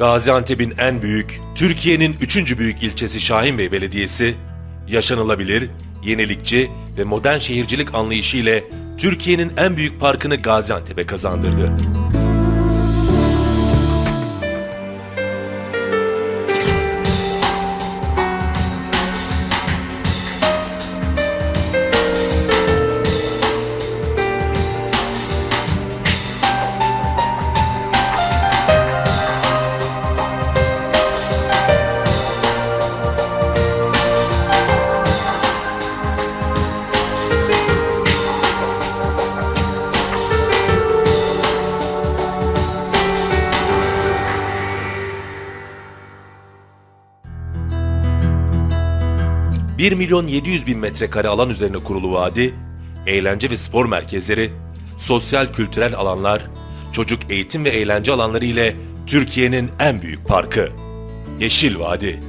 Gaziantep'in en büyük, Türkiye'nin üçüncü büyük ilçesi Şahinbey Belediyesi, yaşanılabilir, yenilikçi ve modern şehircilik anlayışı ile Türkiye'nin en büyük parkını Gaziantep'e kazandırdı. ...1 milyon 700 bin metrekare alan üzerine kurulu vadi, eğlence ve spor merkezleri, sosyal kültürel alanlar, çocuk eğitim ve eğlence alanları ile Türkiye'nin en büyük parkı. Yeşil Vadi.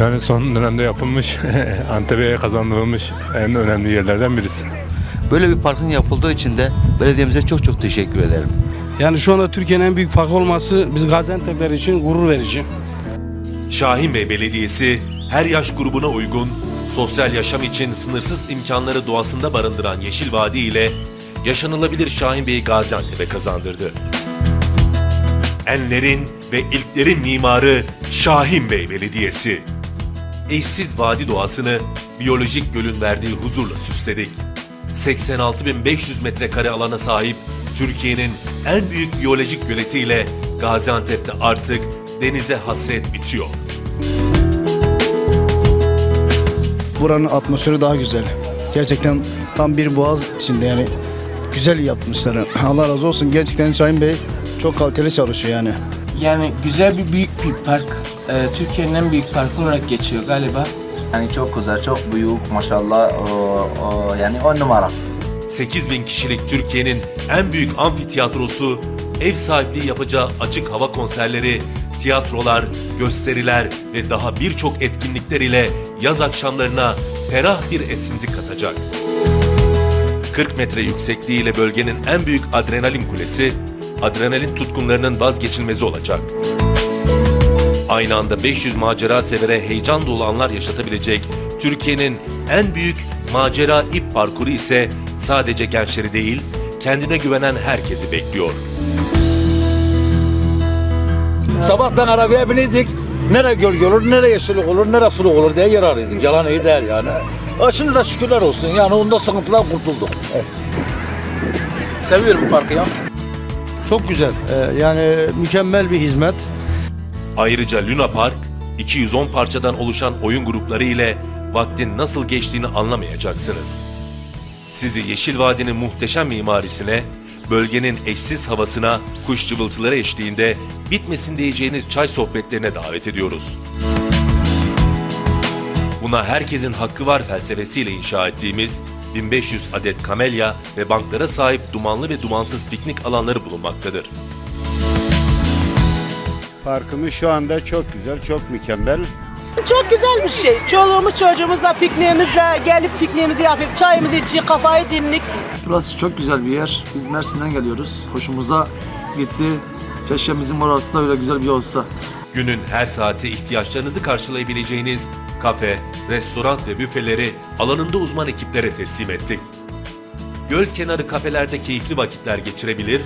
Yani son dönemde yapılmış, Antep'e kazandırılmış en önemli yerlerden birisi. Böyle bir parkın yapıldığı için de belediyemize çok çok teşekkür ederim. Yani şu anda Türkiye'nin en büyük park olması biz Gaziantep'ler için gurur verici. Şahinbey Belediyesi her yaş grubuna uygun, sosyal yaşam için sınırsız imkanları doğasında barındıran Yeşil Vadi ile yaşanılabilir Şahinbey'i Gaziantep'e kazandırdı. Enlerin ve ilklerin mimarı Şahinbey Belediyesi. Eşsiz vadi doğasını biyolojik gölün verdiği huzurla süsledik. 86.500 metrekare alana sahip Türkiye'nin en büyük biyolojik göletiyle Gaziantep'te artık denize hasret bitiyor. Buranın atmosferi daha güzel. Gerçekten tam bir boğaz içinde yani güzel yapmışlar. Allah razı olsun. Gerçekten Şahin Bey çok kaliteli çalışıyor yani. Yani güzel bir büyük bir park. Ee, Türkiye'nin en büyük parkı olarak geçiyor galiba. Yani çok güzel, çok büyük maşallah. O, o, yani on numara. 8000 kişilik Türkiye'nin en büyük amfitiyatrosu, ev sahipliği yapacağı açık hava konserleri, tiyatrolar, gösteriler ve daha birçok etkinlikler ile yaz akşamlarına ferah bir esinti katacak. 40 metre yüksekliğiyle bölgenin en büyük adrenalin kulesi, adrenalin tutkunlarının vazgeçilmezi olacak. Aynı anda 500 macera severe heyecan dolu anlar yaşatabilecek Türkiye'nin en büyük macera ip parkuru ise sadece gençleri değil, kendine güvenen herkesi bekliyor. Sabahtan arabaya biniydik. Nere gölge olur, nere yeşillik olur, nere suluk olur diye yer arıyorduk. Yalan iyi değil yani. Ha, Şimdi de şükürler olsun. Yani onda sıkıntıdan kurtulduk. Seviyorum bu parkı ya. Çok güzel. Ee, yani mükemmel bir hizmet. Ayrıca Luna Park, 210 parçadan oluşan oyun grupları ile vaktin nasıl geçtiğini anlamayacaksınız. Sizi Yeşil Vadi'nin muhteşem mimarisine, bölgenin eşsiz havasına, kuş cıvıltıları eşliğinde bitmesin diyeceğiniz çay sohbetlerine davet ediyoruz. Buna herkesin hakkı var felsefesiyle inşa ettiğimiz 1500 adet kamelya ve banklara sahip dumanlı ve dumansız piknik alanları bulunmaktadır. Parkımız şu anda çok güzel, çok mükemmel. Çok güzel bir şey. Çoluğumuz çocuğumuzla pikniğimizle gelip pikniğimizi yapıp çayımızı içip kafayı dinlik. Burası çok güzel bir yer. Biz Mersin'den geliyoruz. Hoşumuza gitti. Keşke bizim orası da öyle güzel bir yer olsa. Günün her saati ihtiyaçlarınızı karşılayabileceğiniz kafe, restoran ve büfeleri alanında uzman ekiplere teslim ettik. Göl kenarı kafelerde keyifli vakitler geçirebilir,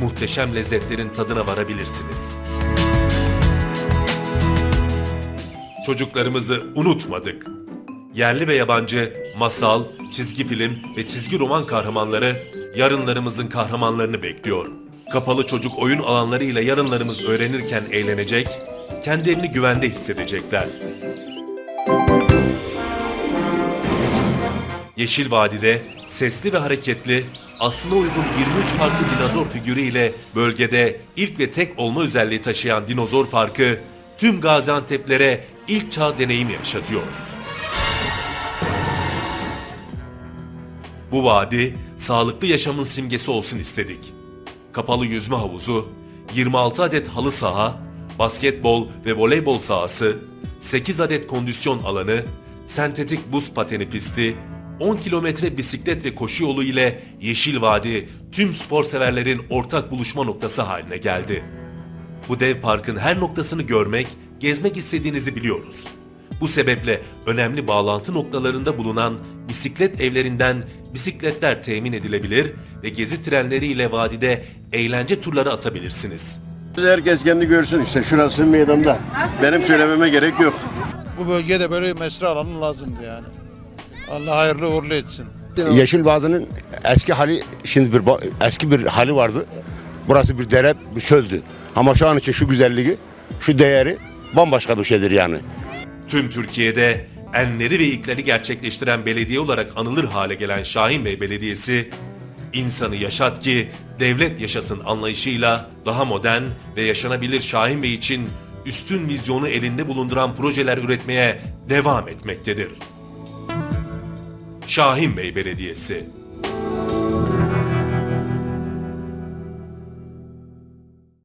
muhteşem lezzetlerin tadına varabilirsiniz. Çocuklarımızı unutmadık. Yerli ve yabancı masal, çizgi film ve çizgi roman kahramanları yarınlarımızın kahramanlarını bekliyor. Kapalı çocuk oyun alanlarıyla yarınlarımız öğrenirken eğlenecek, kendilerini güvende hissedecekler. Yeşil Vadi'de sesli ve hareketli, aslına uygun 23 farklı dinozor figürüyle bölgede ilk ve tek olma özelliği taşıyan Dinozor Parkı tüm Gaziantep'lere ilk çağ deneyimi yaşatıyor. Bu vadi sağlıklı yaşamın simgesi olsun istedik. Kapalı yüzme havuzu, 26 adet halı saha, basketbol ve voleybol sahası, 8 adet kondisyon alanı, sentetik buz pateni pisti, 10 kilometre bisiklet ve koşu yolu ile Yeşil Vadi tüm spor severlerin ortak buluşma noktası haline geldi. Bu dev parkın her noktasını görmek, gezmek istediğinizi biliyoruz. Bu sebeple önemli bağlantı noktalarında bulunan bisiklet evlerinden bisikletler temin edilebilir ve gezi trenleriyle vadide eğlence turları atabilirsiniz. Herkes kendi görsün işte şurası meydanda. Benim söylememe gerek yok. Bu bölgede böyle bir mesire alanı lazımdı yani. Allah hayırlı uğurlu etsin. Yeşil Vadisi'nin eski hali şimdi bir eski bir hali vardı. Burası bir dere, bir çöldü. Ama şu an için şu güzelliği, şu değeri bambaşka bir şeydir yani. Tüm Türkiye'de enleri ve ilkleri gerçekleştiren belediye olarak anılır hale gelen Şahinbey Belediyesi, insanı yaşat ki devlet yaşasın anlayışıyla daha modern ve yaşanabilir Şahinbey için üstün vizyonu elinde bulunduran projeler üretmeye devam etmektedir. Şahinbey Belediyesi